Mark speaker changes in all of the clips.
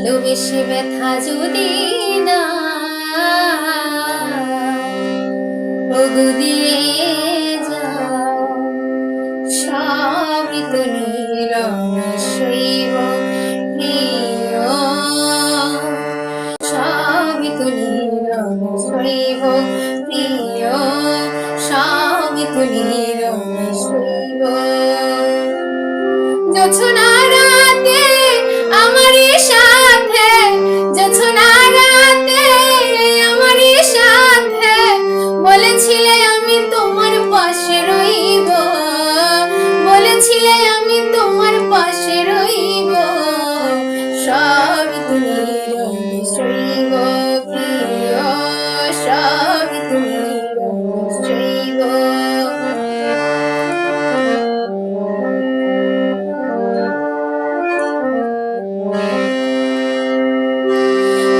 Speaker 1: ভালোবেসে ব্যথা যদি না দিয়ে যাও। সবই তো নিরশৈব প্রিয়। প্রিয়। রাতে বলেছিলে আমি তোমার পাশে রইব। সব তুমি রইব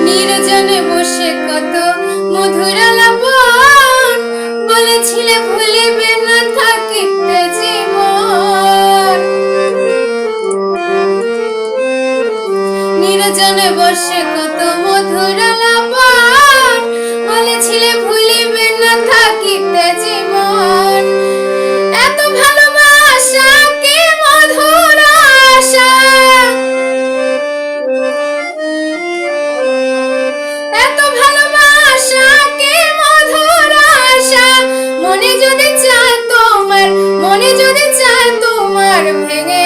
Speaker 1: নির্জনে বসে কত মধুর লাপন বলেছিলে ভুলিবে না থাকিতে নির্জনে বসে কত মধুর বলেছিলে ভুলিবে না থাকিতে জীবন। এত ভালোবাসা, কি মধুর আশা। এত ভালোবাসা, কি মধুর আশা। মনে যদি চায় তোমার, মনে যদি চায় তোমার ভেঙে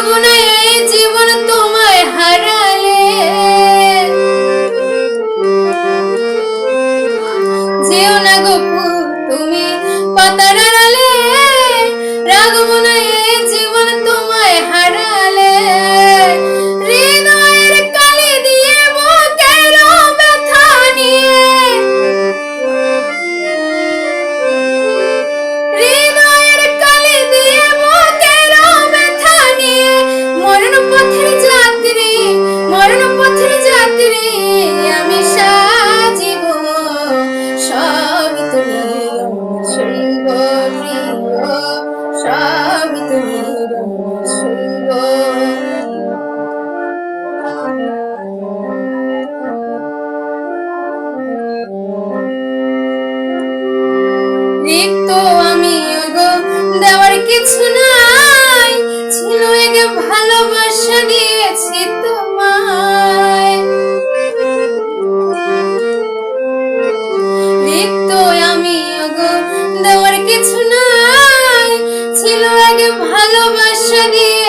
Speaker 1: রাখব না এই জীবন তোমায় হারালে। যেও না গো রিক্ত আমি গো দেওয়ার কিছু নাই। ছিল এক ভালোবাসা দিয়েছি তোমায়। দেখতো আমি গো দেওয়ার কিছু নাই। ছিল এক ভালোবাসা দিয়েছি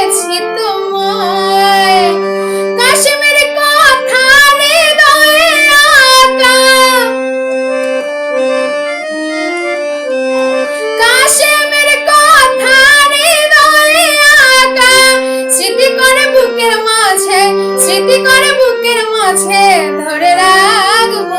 Speaker 1: ধরে রাখব।